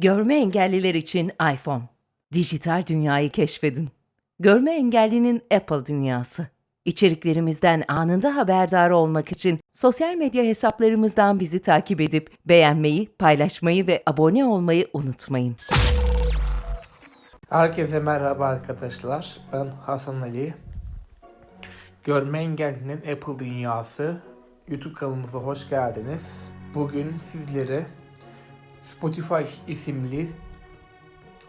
Görme engelliler için iPhone. Dijital dünyayı keşfedin. Görme engellinin Apple dünyası. İçeriklerimizden anında haberdar olmak için sosyal medya hesaplarımızdan bizi takip edip beğenmeyi, paylaşmayı ve abone olmayı unutmayın. Herkese merhaba arkadaşlar. Ben Hasan Ali. Görme engellinin Apple Dünyası YouTube kanalımıza hoş geldiniz. Bugün sizlere Spotify isimli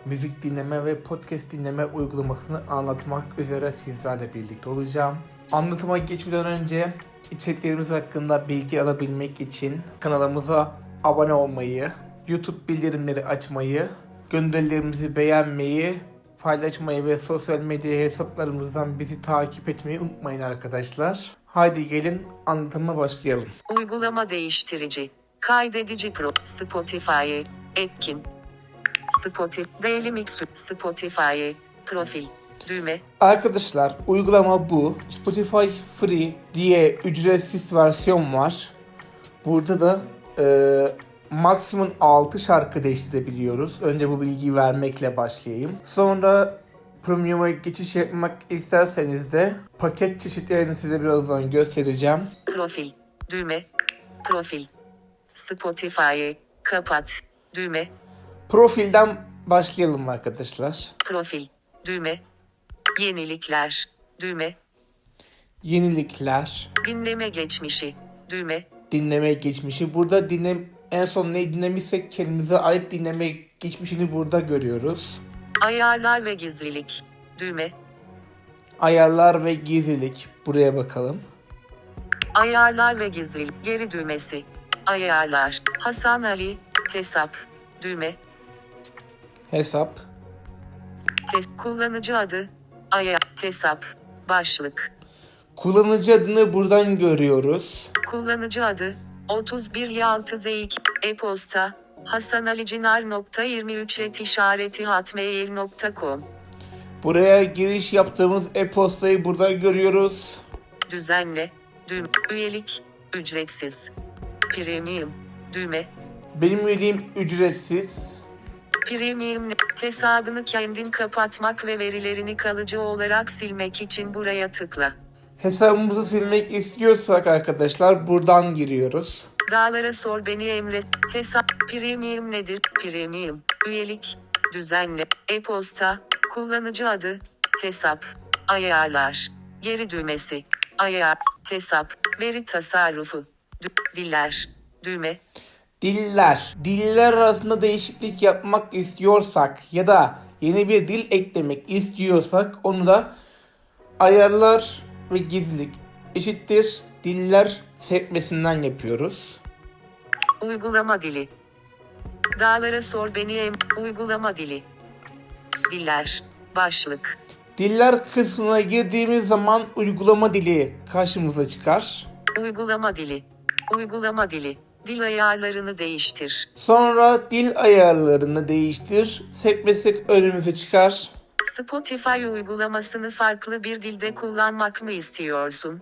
müzik dinleme ve podcast dinleme uygulamasını anlatmak üzere sizlerle birlikte olacağım. Anlatıma geçmeden önce içeriklerimiz hakkında bilgi alabilmek için kanalımıza abone olmayı, YouTube bildirimleri açmayı, gönderilerimizi beğenmeyi, paylaşmayı ve sosyal medya hesaplarımızdan bizi takip etmeyi unutmayın arkadaşlar. Haydi gelin anlatıma başlayalım. Uygulama değiştirici. Kaydedici Pro. Spotify. Etkin. Spotify. Daily Mix. Spotify. Profil. Düğme. Arkadaşlar uygulama bu. Spotify Free diye ücretsiz versiyon var. Burada da e, maksimum 6 şarkı değiştirebiliyoruz. Önce bu bilgiyi vermekle başlayayım. Sonra Premium'a geçiş yapmak isterseniz de paket çeşitlerini size birazdan göstereceğim. Profil. Düğme. Profil. Spotify. Kapat. Düğme. Profilden başlayalım arkadaşlar. Profil. Düğme. Yenilikler. Düğme. Yenilikler, Dinleme geçmişi. Düğme. dinleme geçmişi. Burada dinle en son ne dinlemişsek kendimize ait dinleme geçmişini burada görüyoruz. Ayarlar ve gizlilik. Düğme. Ayarlar ve gizlilik. Buraya bakalım. Ayarlar ve gizlilik. Geri düğmesi. Ayarlar. Hasan Ali. Hesap. Düğme. Hesap. Hes kullanıcı adı. Aya. Hesap. Başlık. Kullanıcı adını buradan görüyoruz. Kullanıcı adı. 31 6 z E-posta. hasanalicinar.23 et işareti hotmail.com Buraya giriş yaptığımız e-postayı burada görüyoruz. Düzenle. Düğme. Üyelik. Ücretsiz. Premium. Düğme. Benim üyeliğim ücretsiz. Premium hesabını kendin kapatmak ve verilerini kalıcı olarak silmek için buraya tıkla. Hesabımızı silmek istiyorsak arkadaşlar buradan giriyoruz. Dağlara sor beni Emre. Hesap premium nedir? Premium. Üyelik. Düzenle. E-posta. Kullanıcı adı. Hesap. Ayarlar. Geri düğmesi. Ayar. Hesap. Veri tasarrufu. Diller. Düğme. Diller. Diller arasında değişiklik yapmak istiyorsak ya da yeni bir dil eklemek istiyorsak onu da ayarlar ve gizlilik eşittir diller sekmesinden yapıyoruz. Uygulama dili. Dağlara sor beni em. Uygulama dili. Diller. Başlık. Diller kısmına girdiğimiz zaman uygulama dili karşımıza çıkar. Uygulama dili. Uygulama dili. Dil ayarlarını değiştir. Sonra dil ayarlarını değiştir. Sekmesi önümüze çıkar. Spotify uygulamasını farklı bir dilde kullanmak mı istiyorsun?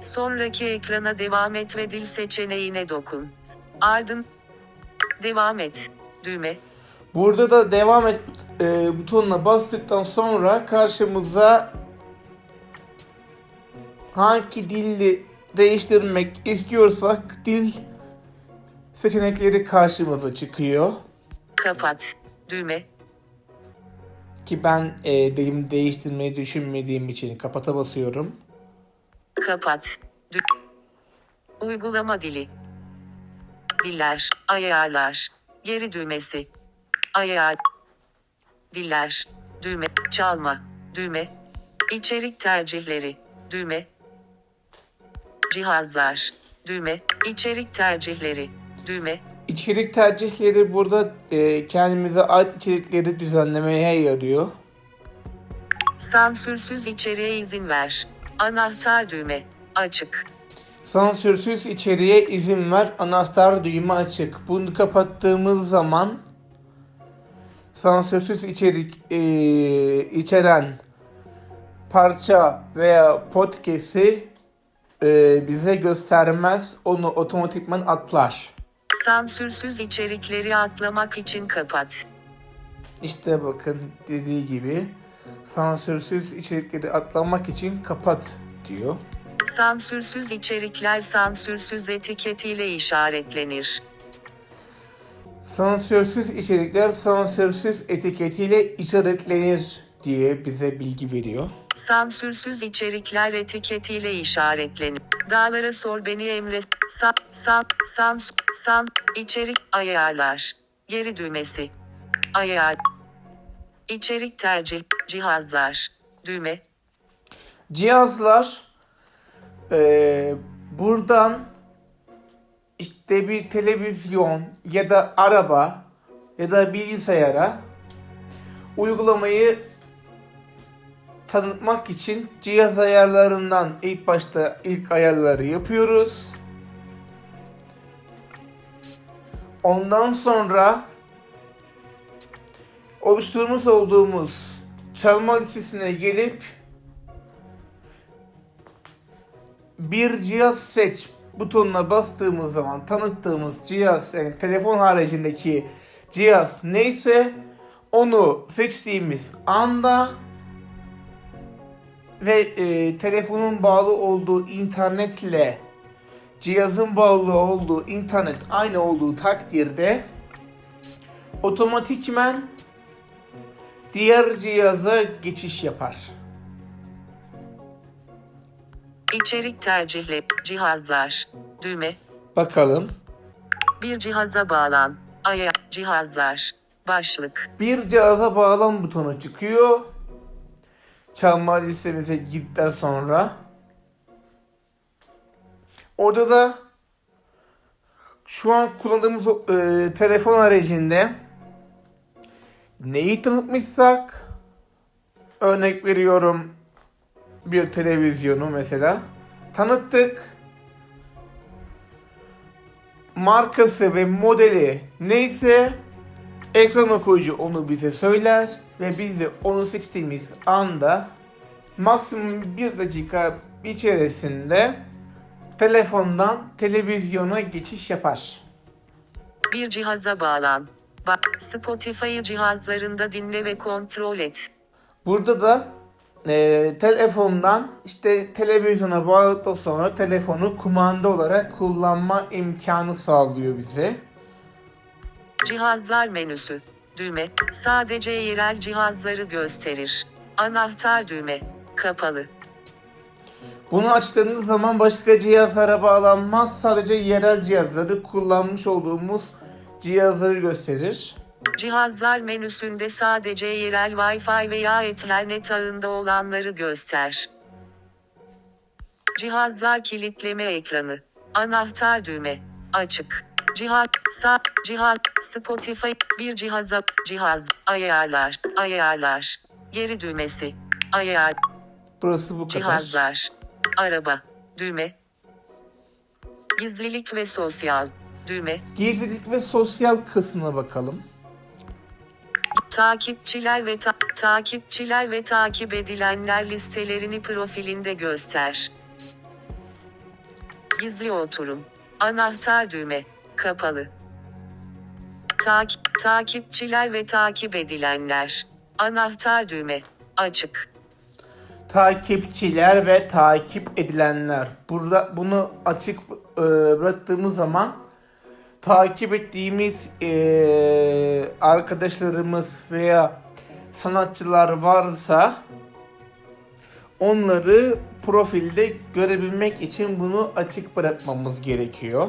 Sonraki ekrana devam et ve dil seçeneğine dokun. Ardın devam et düğme. Burada da devam et e, butonuna bastıktan sonra karşımıza hangi dili değiştirmek istiyorsak dil seçenekleri karşımıza çıkıyor. Kapat düğme. Ki ben e, dilimi değiştirmeyi düşünmediğim için kapata basıyorum. Kapat. Dü- Uygulama dili. Diller, ayarlar, geri düğmesi. Ayar. Diller, düğme, çalma, düğme. İçerik tercihleri, düğme. Cihazlar, düğme. İçerik tercihleri, düğme. İçerik tercihleri burada e, kendimize ait içerikleri düzenlemeye yarıyor. Sansürsüz içeriğe izin ver. Anahtar düğme, açık. Sansürsüz içeriğe izin ver. Anahtar düğme açık. Bunu kapattığımız zaman sansürsüz içerik eee, içeren parça veya podcast'i eee, bize göstermez. Onu otomatikman atlar. Sansürsüz içerikleri atlamak için kapat. İşte bakın dediği gibi sansürsüz içerikleri atlamak için kapat diyor. Sansürsüz içerikler sansürsüz etiketiyle işaretlenir. Sansürsüz içerikler sansürsüz etiketiyle işaretlenir diye bize bilgi veriyor. Sansürsüz içerikler etiketiyle işaretlenir. Dağlara sor beni Emre. Sa, san, sans, san, içerik, ayarlar. Geri düğmesi. Ayar. İçerik tercih, cihazlar. Düğme. Cihazlar eee, buradan işte bir televizyon ya da araba ya da bilgisayara uygulamayı tanıtmak için cihaz ayarlarından ilk başta ilk ayarları yapıyoruz. Ondan sonra oluşturmuş olduğumuz çalma listesine gelip bir cihaz seç butonuna bastığımız zaman tanıttığımız cihaz yani telefon haricindeki cihaz neyse onu seçtiğimiz anda ve e, telefonun bağlı olduğu internetle cihazın bağlı olduğu internet aynı olduğu takdirde otomatikmen diğer cihaza geçiş yapar. İçerik tercihli, cihazlar. Düğme. Bakalım. Bir cihaza bağlan. Ayar, cihazlar. Başlık. Bir cihaza bağlan butonu çıkıyor. Çalma listemize gittikten sonra. Orada da şu an kullandığımız e, telefon haricinde neyi tanıtmışsak örnek veriyorum bir televizyonu mesela tanıttık. Markası ve modeli neyse ekran okuyucu onu bize söyler ve biz de onu seçtiğimiz anda maksimum bir dakika içerisinde telefondan televizyona geçiş yapar. Bir cihaza bağlan. Bak, Spotify'ı cihazlarında dinle ve kontrol et. Burada da e, telefondan işte televizyona bağladıktan sonra telefonu kumanda olarak kullanma imkanı sağlıyor bize. Cihazlar menüsü. Düğme. Sadece yerel cihazları gösterir. Anahtar düğme. Kapalı. Bunu açtığımız zaman başka cihazlara bağlanmaz. Sadece yerel cihazları kullanmış olduğumuz cihazları gösterir. Cihazlar menüsünde sadece yerel Wi-Fi veya Ethernet ağında olanları göster. Cihazlar kilitleme ekranı. Anahtar düğme. Açık. Cihaz, sağ, cihaz, Spotify, bir cihaza, cihaz, ayarlar, ayarlar. Geri düğmesi. Ayar, Burası bu kadar. cihazlar. Araba, düğme. Gizlilik ve sosyal, düğme. Gizlilik ve sosyal kısmına bakalım. Takipçiler ve ta- takipçiler ve takip edilenler listelerini profilinde göster. Gizli oturum. Anahtar düğme. Kapalı. Takip takipçiler ve takip edilenler. Anahtar düğme. Açık. Takipçiler ve takip edilenler. Burada bunu açık e, bıraktığımız zaman takip ettiğimiz e, arkadaşlarımız veya sanatçılar varsa onları profilde görebilmek için bunu açık bırakmamız gerekiyor.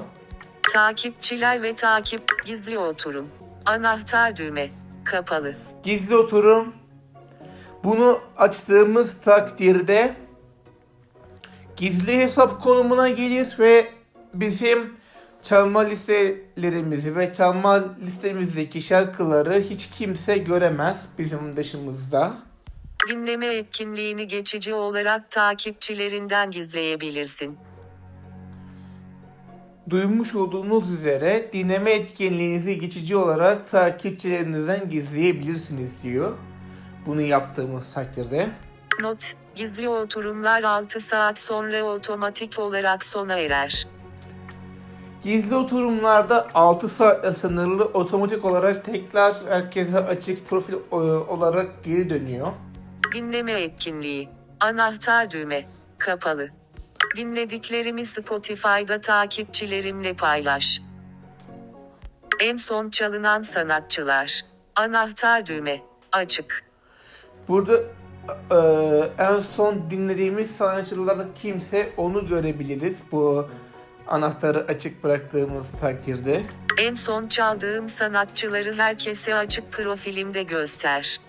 Takipçiler ve takip gizli oturum. Anahtar düğme. Kapalı. Gizli oturum. Bunu açtığımız takdirde gizli hesap konumuna gelir ve bizim çalma listelerimizi ve çalma listemizdeki şarkıları hiç kimse göremez bizim dışımızda. Dinleme etkinliğini geçici olarak takipçilerinden gizleyebilirsin. Duymuş olduğunuz üzere dinleme etkinliğinizi geçici olarak takipçilerinizden gizleyebilirsiniz diyor. Bunu yaptığımız takdirde. Not, gizli oturumlar 6 saat sonra otomatik olarak sona erer. Gizli oturumlarda 6 saatle sınırlı otomatik olarak tekrar herkese açık profil e, olarak geri dönüyor. Dinleme etkinliği. Anahtar düğme. Kapalı. Dinlediklerimi Spotify'da takipçilerimle paylaş. En son çalınan sanatçılar. Anahtar düğme. Açık. Burada e, en son dinlediğimiz sanatçılar kimse onu görebiliriz bu anahtarı açık bıraktığımız takdirde. En son çaldığım sanatçıları herkese açık profilimde göster.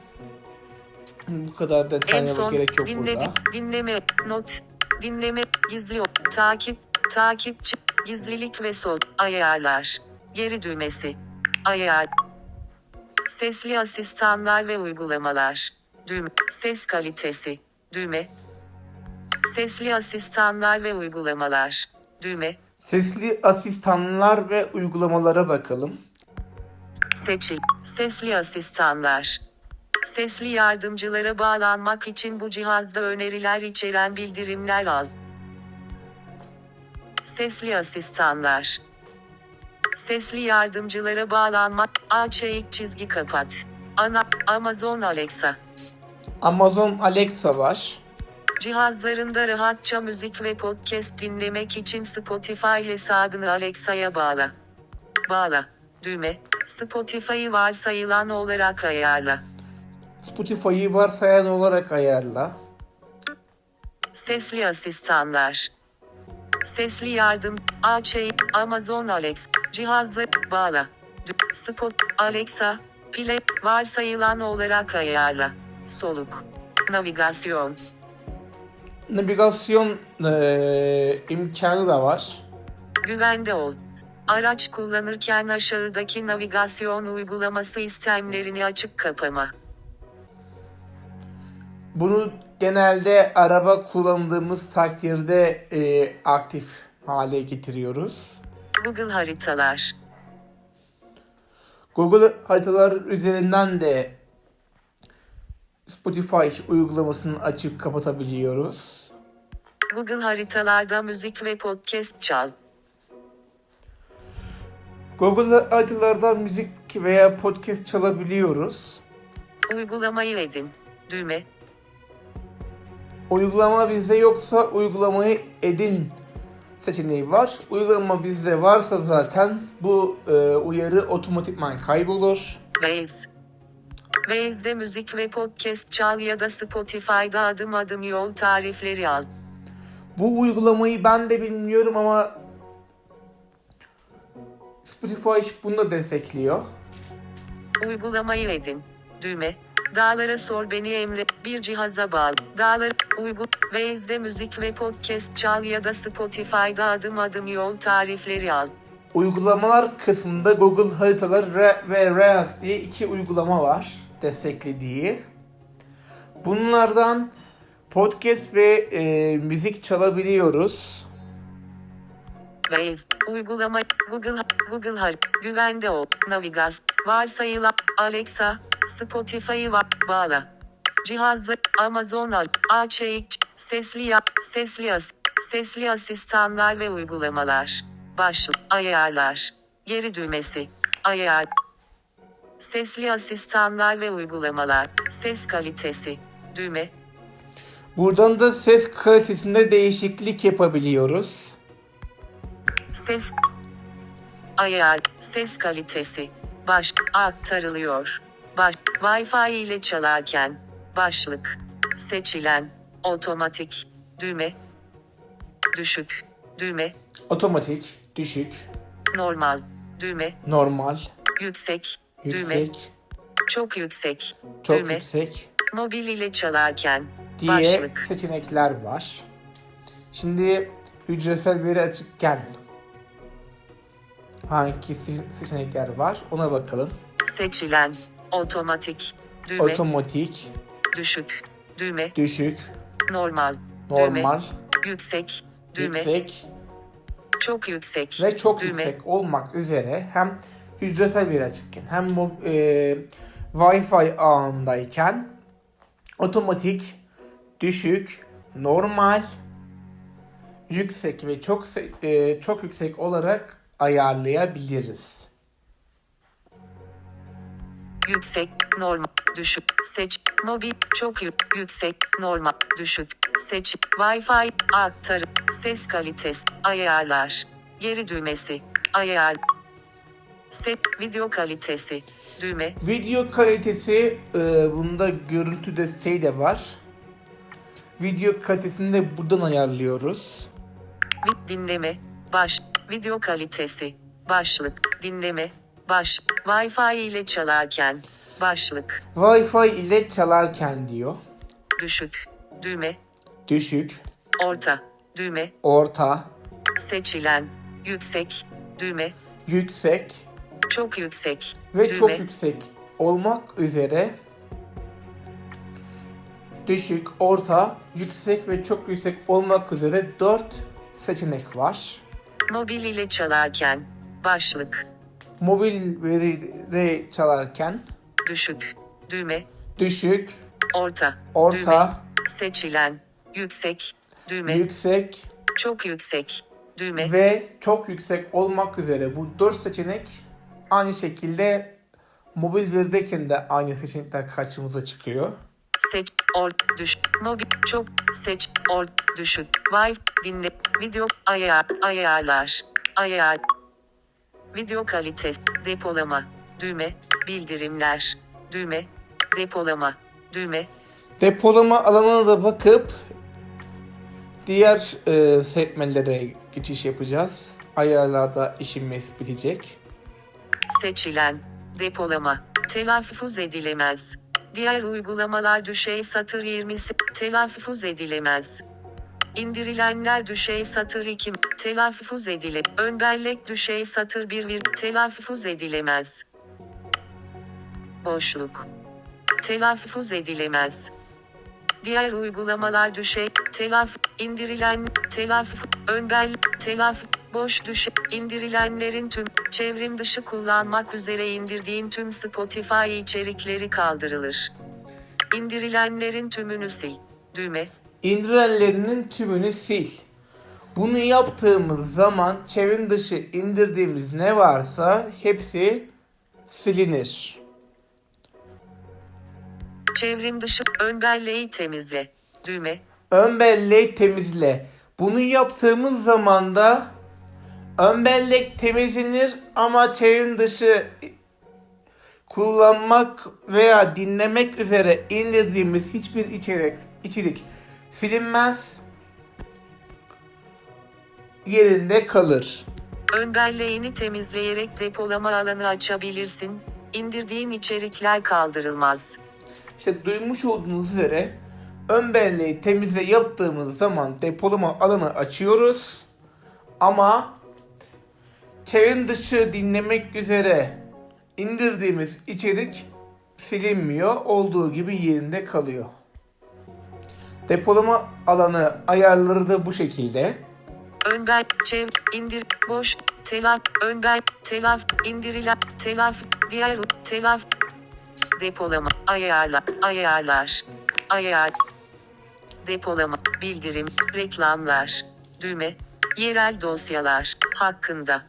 Bu kadar son gerek yok dinledik, burada. dinleme, not, dinleme, gizli, takip, takipçi, gizlilik ve sol, ayarlar, geri düğmesi, ayar, sesli asistanlar ve uygulamalar, düğme, ses kalitesi, düğme, sesli asistanlar ve uygulamalar, düğme, Sesli asistanlar ve uygulamalara bakalım. Seçil. Sesli asistanlar. Sesli yardımcılara bağlanmak için bu cihazda öneriler içeren bildirimler al. Sesli asistanlar. Sesli yardımcılara bağlanmak. Aç eğik çizgi kapat. Ana Amazon Alexa. Amazon Alexa var. Cihazlarında rahatça müzik ve podcast dinlemek için Spotify hesabını Alexa'ya bağla. Bağla. Düğme. Spotify'ı varsayılan olarak ayarla. Spotify'ı varsayan olarak ayarla. Sesli asistanlar. Sesli yardım. Aç Amazon Alexa. Cihazla bağla. Spot Alexa. Play varsayılan olarak ayarla. Soluk. Navigasyon. Navigasyon eee, imkanı da var. Güvende ol. Araç kullanırken aşağıdaki navigasyon uygulaması istemlerini açık kapama. Bunu genelde araba kullandığımız takdirde eee, aktif hale getiriyoruz. Google haritalar. Google haritalar üzerinden de Spotify uygulamasını açıp kapatabiliyoruz. Google haritalarda müzik ve podcast çal. Google haritalardan müzik veya podcast çalabiliyoruz. Uygulamayı edin. Düğme. Uygulama bizde yoksa uygulamayı edin seçeneği var. Uygulama bizde varsa zaten bu e, uyarı otomatikman kaybolur. Waze. Waze'de müzik ve podcast çal ya da Spotify'da adım adım yol tarifleri al. Bu uygulamayı ben de bilmiyorum ama Spotify bunu da destekliyor. Uygulamayı edin. Düğme. Dağlara sor beni emre. Bir cihaza bağlı. Dağlar uygun. Waze'de müzik ve podcast çal ya da Spotify'da adım adım yol tarifleri al. Uygulamalar kısmında Google Haritalar ve Reels diye iki uygulama var desteklediği. Bunlardan podcast ve e, müzik çalabiliyoruz. Waze, uygulama, Google, Google Har, güvende ol, Navigas, varsayılan, Alexa, Spotify'ı bağla. Cihazı, Amazon al, aç eğik, sesli yap, sesli as, sesli asistanlar ve uygulamalar. Başlık, ayarlar, geri düğmesi, ayar. Sesli asistanlar ve uygulamalar, ses kalitesi, düğme, Buradan da ses kalitesinde değişiklik yapabiliyoruz. Ses. Ayar. Ses kalitesi. Baş. Aktarılıyor. Baş Wi-Fi ile çalarken başlık seçilen otomatik düğme düşük düğme Otomatik, düşük, normal düğme normal, yüksek düğme yüksek, çok yüksek çok düğme yüksek mobil ile çalarken diye başlık seçenekler var. Şimdi hücresel veri açıkken hangi se- seçenekler var ona bakalım. seçilen otomatik. Düğme. Otomatik, düşük. Düğme. Düşük, normal. Normal, yüksek. Düğme. Yüksek. Çok yüksek. Ve çok düğme. yüksek olmak üzere hem hücresel veri açıkken hem mo- e, Wi-Fi ağındayken otomatik, düşük, normal, yüksek ve çok e, çok yüksek olarak ayarlayabiliriz. Yüksek, normal, düşük, seç, mobil, çok yük, yüksek, normal, düşük, seç, Wi-Fi, aktarım, ses kalitesi, ayarlar, geri düğmesi, ayar, set, video kalitesi, düğme, Video kalitesi e, bunda görüntü desteği de var. Video kalitesini de buradan ayarlıyoruz. dinleme, baş, video kalitesi, başlık, dinleme, baş, Wi-Fi ile çalarken, başlık, Wi-Fi ile çalarken diyor. düşük, düğme, Düşük, orta, düğme, orta, seçilen, yüksek, düğme, yüksek. Çok yüksek, ve düğme, çok yüksek olmak üzere. Düşük, orta, yüksek ve çok yüksek olmak üzere 4 seçenek var. mobil ile çalarken, başlık, Mobil veride çalarken düşük, düğme, düşük, orta, orta, düğme, seçilen, yüksek, düğme, yüksek çok yüksek, düğme, ve çok yüksek olmak üzere bu 4 seçenek aynı şekilde mobil verideyken de aynı seçenekler karşımıza çıkıyor. seç, or, düş, mobil, çok, seç, or, düşük, Wi, dinle, video, ayar, ayarlar, ayar, video kalitesi, depolama, düğme, bildirimler, düğme, depolama, düğme, Depolama alanına da bakıp diğer e, sekmelere geçiş yapacağız. Ayarlarda işimiz bitecek. Seçilen, depolama, telaffuz edilemez. Diğer uygulamalar düşey satır 20'si, telaffuz edilemez. İndirilenler düşey satır 2, telaffuz edile. Ön bellek düşey satır 1 vir, telaffuz edilemez. Boşluk. Telaffuz edilemez. Diğer uygulamalar düşey, telaf, indirilen, telaf, ön bel, telaf, boş düşe, indirilenlerin tüm, çevrim dışı kullanmak üzere indirdiğin tüm Spotify içerikleri kaldırılır. İndirilenlerin tümünü sil. Düğme. İndirilenlerinin tümünü sil. Bunu yaptığımız zaman çevrim dışı indirdiğimiz ne varsa hepsi silinir. Çevrim dışı, ön belleği temizle. Düğme. Ön belleği temizle. Bunu yaptığımız zaman da ön bellek temizlenir ama çevrim dışı kullanmak veya dinlemek üzere indirdiğimiz hiçbir içerik, içerik silinmez. Yerinde kalır. Ön belleğini temizleyerek depolama alanı açabilirsin. İndirdiğin içerikler kaldırılmaz. İşte duymuş olduğunuz üzere ön belleği temizle yaptığımız zaman depolama alanı açıyoruz. Ama çevrim dışı dinlemek üzere indirdiğimiz içerik silinmiyor. Olduğu gibi yerinde kalıyor. Depolama alanı ayarları da bu şekilde. Ön bel, çev, indir, boş, telaf, ön bel, telaf, indirilen, telaf, diğer, telaf, depolama, ayarlar, ayarlar, ayar, depolama, bildirim, reklamlar, düğme, yerel dosyalar, hakkında,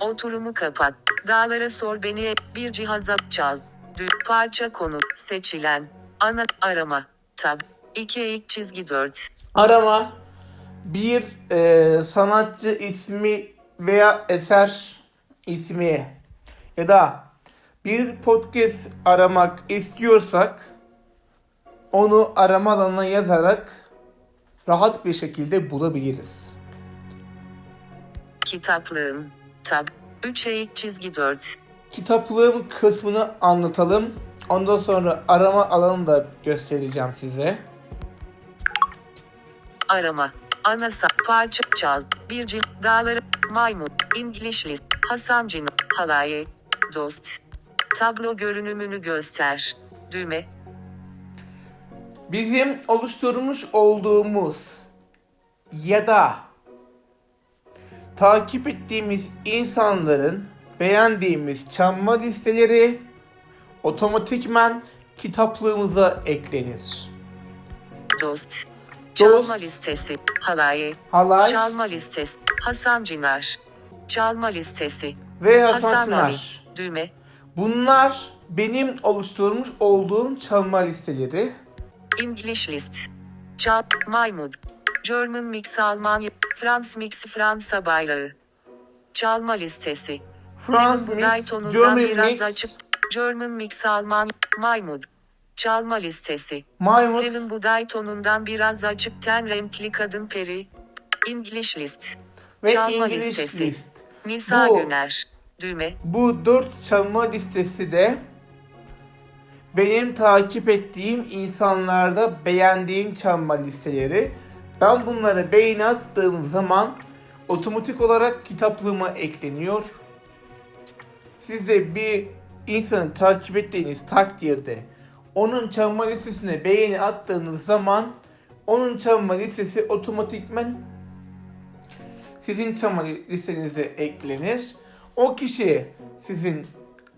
oturumu kapat, dağlara sor beni, bir cihaza çal, dü, parça konu, seçilen, ana, arama, tab, 2 ilk çizgi 4, Arama bir e, sanatçı ismi veya eser ismi ya da bir podcast aramak istiyorsak onu arama alanına yazarak rahat bir şekilde bulabiliriz. kitaplığın, tab, 3 ilk çizgi 4, Kitaplığım kısmını anlatalım. Ondan sonra arama alanını da göstereceğim size. Arama. Anasa. Parça. Çal. Birci. Dağları. Maymun. English list. Hasan Cino. Halaye. Dost. Tablo görünümünü göster. Düğme. bizim oluşturmuş olduğumuz ya da takip ettiğimiz insanların beğendiğimiz çalma listeleri otomatikman kitaplığımıza eklenir. Dost. Çalma listesi. Halaye. Halay, Çalma listesi. Hasan Cinar. Çalma listesi. ve Hasan, Hasan Ali. Çınar. Düğme. Bunlar benim oluşturmuş olduğum çalma listeleri. English list. Çal. Maymut. German mix Almanya. Frans mix Fransa bayrağı. Çalma listesi. Frans Mix, German biraz Mix. German mix Almanya. Maymut. Çalma listesi. Maymut, Kevin buğday tonundan biraz açık ten renkli kadın peri. English list. ve çalma English listesi. List. Nisa Bu- Güner. Düğme. Bu dört çalma listesi de benim takip ettiğim insanlarda beğendiğim çalma listeleri. Ben bunları beğeni attığım zaman otomatik olarak kitaplığıma ekleniyor. Siz de bir insanı takip ettiğiniz takdirde onun çalma listesine beğeni attığınız zaman onun çalma listesi otomatikmen sizin çalma listenize eklenir. O kişi sizin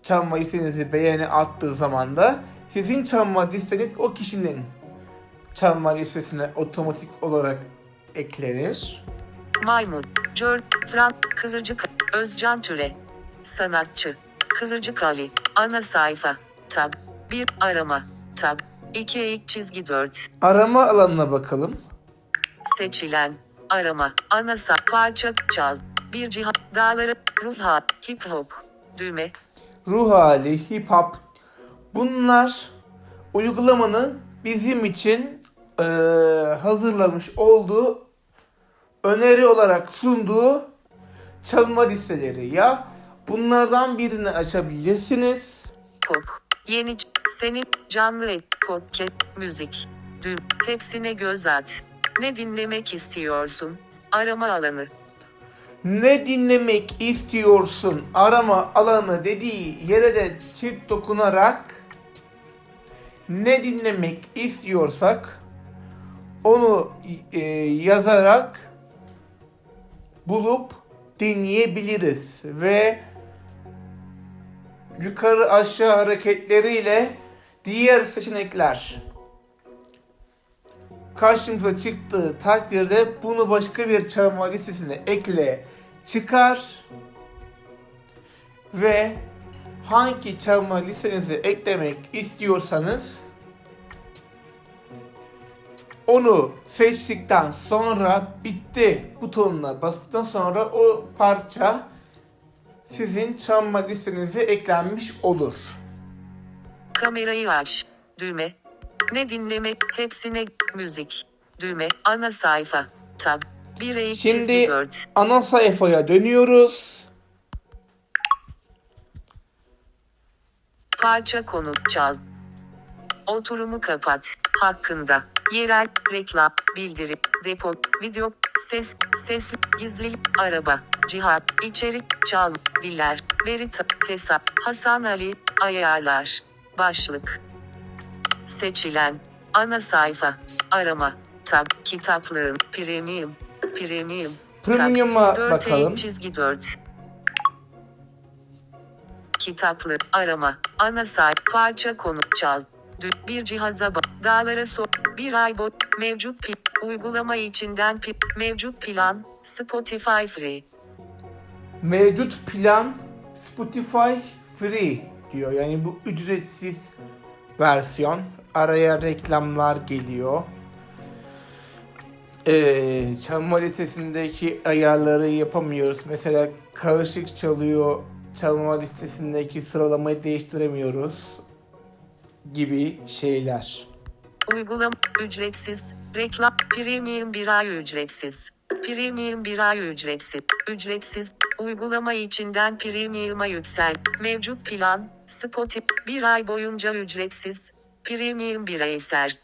çalma listenizi beğeni attığı zaman da sizin çalma listeniz o kişinin çalma listesine otomatik olarak eklenir. Maymun. Jör. Fran. Kıvırcık. Özcan Türe. Sanatçı. Kıvırcık Ali. Ana sayfa. Tab. 1. Arama. Tab. 2. ilk çizgi 4. Arama alanına bakalım. Seçilen. Arama. Ana sayfa. Parça. Çal. Bir cihat. Dağları. Ruh ha. Hip hop. Düğme. Ruh hali, hip hop bunlar uygulamanın bizim için eee, hazırlamış olduğu öneri olarak sunduğu çalma listeleri ya bunlardan birini açabilirsiniz Pop. Yeni. Senin. Canlı et. Podcast. Müzik. Düğüm. Hepsine göz at. Ne dinlemek istiyorsun? Arama alanı. ne dinlemek istiyorsun arama alanı dediği yere de çift dokunarak ne dinlemek istiyorsak onu e, yazarak bulup dinleyebiliriz ve yukarı aşağı hareketleriyle diğer seçenekler karşımıza çıktığı takdirde bunu başka bir çalma listesine ekle çıkar ve hangi çalma listenize eklemek istiyorsanız onu seçtikten sonra bitti butonuna bastıktan sonra o parça sizin çalma listenize eklenmiş olur. Kamerayı aç. Düğme. Ne dinlemek? Hepsine müzik. Düğme. Ana sayfa. Tab. 1 ilk Şimdi çizgi 4. ana sayfaya dönüyoruz. Parça konu. Çal. Oturumu kapat. Hakkında. Yerel. Reklam. Bildiri. Depo. Video. Ses. Ses. Gizlilik. Araba. Cihat. içerik. Çal. Diller. Veri. Hesap. Hasan Ali. Ayarlar. Başlık. Seçilen. Ana sayfa. Arama. Tab. Kitaplığın. Premium. Premium. Premium'a 4 bakalım. çizgi 4. Kitaplı, arama, ana sayfa, parça konu, çal. Dü- Bir cihaza bak, dağlara so, bir ay bot, mevcut pil, uygulama içinden pil, mevcut plan, Spotify free. Mevcut plan Spotify Free diyor. Yani bu ücretsiz versiyon. Araya reklamlar geliyor. Ee, çalma listesindeki ayarları yapamıyoruz. Mesela karışık çalıyor. Çalma listesindeki sıralamayı değiştiremiyoruz. Gibi şeyler. Uygulama, ücretsiz, reklam, premium bir ay ücretsiz. Premium bir ay ücretsiz, ücretsiz, uygulama içinden premium'a yüksel. Mevcut plan, Spotify, bir ay boyunca ücretsiz, premium bireysel.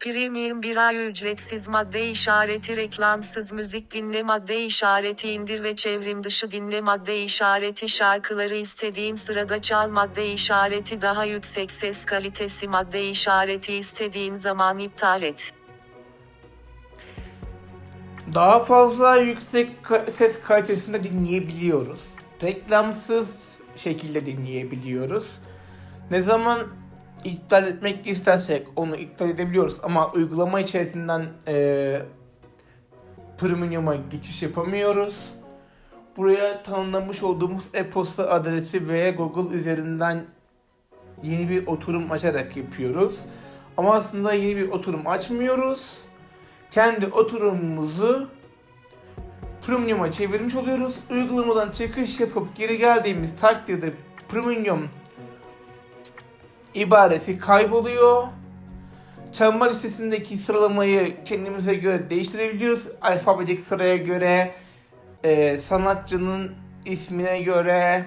Premium bir ay ücretsiz madde işareti reklamsız müzik dinle madde işareti indir ve çevrim dışı dinle madde işareti şarkıları istediğin sırada çal madde işareti daha yüksek ses kalitesi madde işareti istediğin zaman iptal et. Daha fazla yüksek ses kalitesinde dinleyebiliyoruz. Reklamsız şekilde dinleyebiliyoruz. Ne zaman iptal etmek istersek onu iptal edebiliyoruz ama uygulama içerisinden e, premium'a geçiş yapamıyoruz. buraya tanımlamış olduğumuz e-posta adresi veya Google üzerinden yeni bir oturum açarak yapıyoruz. Ama aslında yeni bir oturum açmıyoruz. Kendi oturumumuzu Premium'a çevirmiş oluyoruz. Uygulamadan çıkış yapıp geri geldiğimiz takdirde Premium ibaresi kayboluyor. Çalma listesindeki sıralamayı kendimize göre değiştirebiliyoruz. Alfabetik sıraya göre, e, sanatçının ismine göre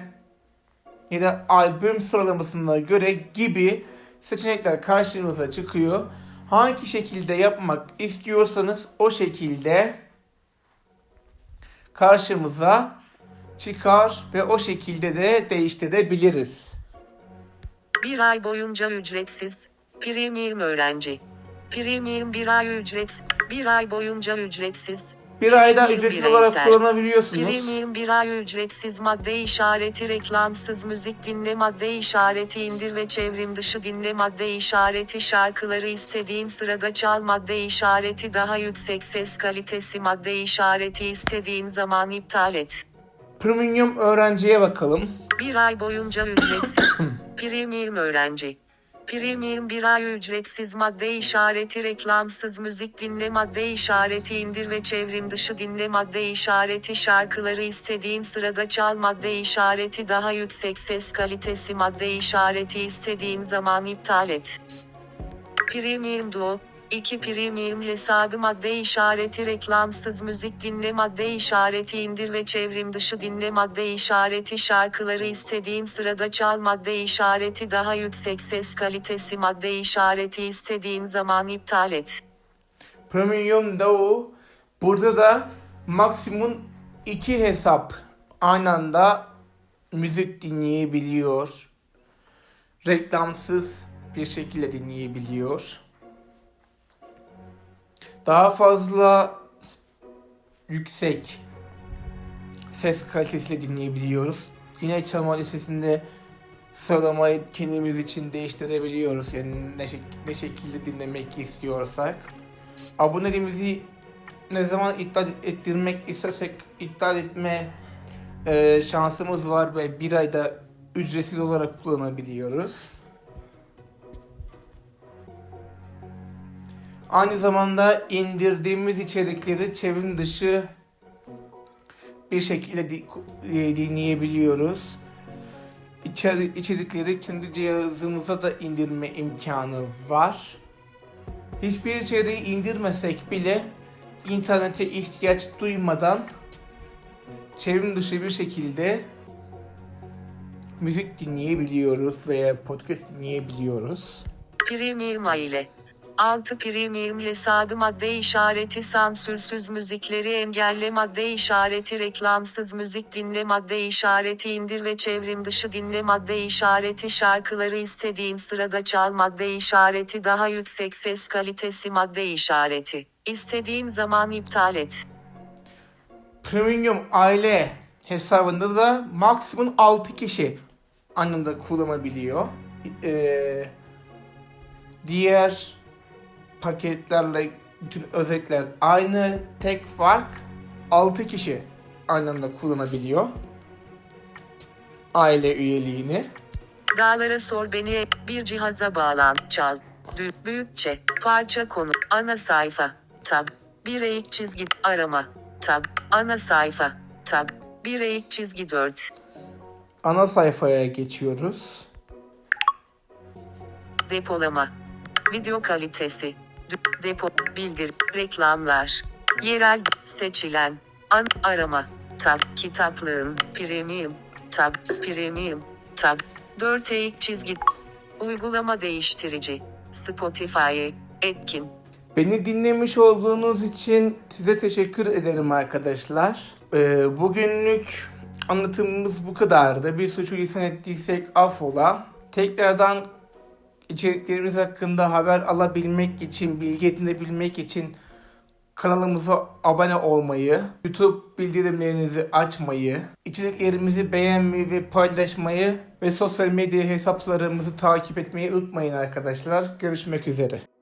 ya da albüm sıralamasına göre gibi seçenekler karşınıza çıkıyor. Hangi şekilde yapmak istiyorsanız o şekilde karşımıza çıkar ve o şekilde de değiştirebiliriz. Bir ay boyunca ücretsiz. Premium öğrenci. Premium bir ay ücret. Bir ay boyunca ücretsiz. Bir ayda ücretsiz bireysel. olarak kullanabiliyorsunuz. Premium bir ay ücretsiz madde işareti reklamsız müzik dinle madde işareti indir ve çevrim dışı dinle madde işareti şarkıları istediğin sırada çal madde işareti daha yüksek ses kalitesi madde işareti istediğin zaman iptal et. Premium öğrenciye bakalım. Bir ay boyunca ücretsiz. Premium öğrenci. Premium bir ay ücretsiz madde işareti reklamsız müzik dinle madde işareti indir ve çevrim dışı dinle madde işareti şarkıları istediğin sırada çal madde işareti daha yüksek ses kalitesi madde işareti istediğin zaman iptal et. Premium Duo 2 Premium hesabı madde işareti reklamsız müzik dinle madde işareti indir ve çevrim dışı dinle madde işareti şarkıları istediğin sırada çal madde işareti daha yüksek ses kalitesi madde işareti istediğin zaman iptal et. Premium Duo. Burada da maksimum iki hesap aynı anda müzik dinleyebiliyor. Reklamsız bir şekilde dinleyebiliyor. Daha fazla yüksek ses kalitesiyle dinleyebiliyoruz. Yine çalma listesinde sıralamayı kendimiz için değiştirebiliyoruz. Yani ne, şek- ne şekilde dinlemek istiyorsak. Aboneliğimizi ne zaman iptal ettirmek istersek iptal etme e, şansımız var ve bir ayda ücretsiz olarak kullanabiliyoruz. Aynı zamanda indirdiğimiz içerikleri çevrim dışı bir şekilde e, dinleyebiliyoruz. İçeri, içerikleri kendi cihazımıza da indirme imkanı var. Hiçbir içeriği indirmesek bile internete ihtiyaç duymadan çevrim dışı bir şekilde müzik dinleyebiliyoruz veya podcast dinleyebiliyoruz. Premium aile. 6 Premium hesabı madde işareti sansürsüz müzikleri engelle madde işareti reklamsız müzik dinle madde işareti indir ve çevrim dışı dinle madde işareti şarkıları istediğin sırada çal madde işareti daha yüksek ses kalitesi madde işareti. İstediğin zaman iptal et. Premium aile hesabında da maksimum 6 kişi anında kullanabiliyor. Ee, diğer paketlerle bütün özetler aynı. Tek fark 6 kişi aynı anda kullanabiliyor. Aile üyeliğini. Dağlara sor beni bir cihaza bağlan çal. Dü, büyükçe parça konu ana sayfa tab bir eğik çizgi arama tab ana sayfa tab bir eğik çizgi 4 Ana sayfaya geçiyoruz. depolama video kalitesi depo bildir reklamlar yerel seçilen an arama tab kitaplığın premium tab premium tab 4 eğik çizgi uygulama değiştirici Spotify etkin Beni dinlemiş olduğunuz için size teşekkür ederim arkadaşlar. Ee, bugünlük anlatımımız bu kadardı. Bir suçu lisan ettiysek affola. Tekrardan içeriklerimiz hakkında haber alabilmek için, bilgi edinebilmek için kanalımıza abone olmayı, YouTube bildirimlerinizi açmayı, içeriklerimizi beğenmeyi ve paylaşmayı ve sosyal medya hesaplarımızı takip etmeyi unutmayın arkadaşlar. Görüşmek üzere.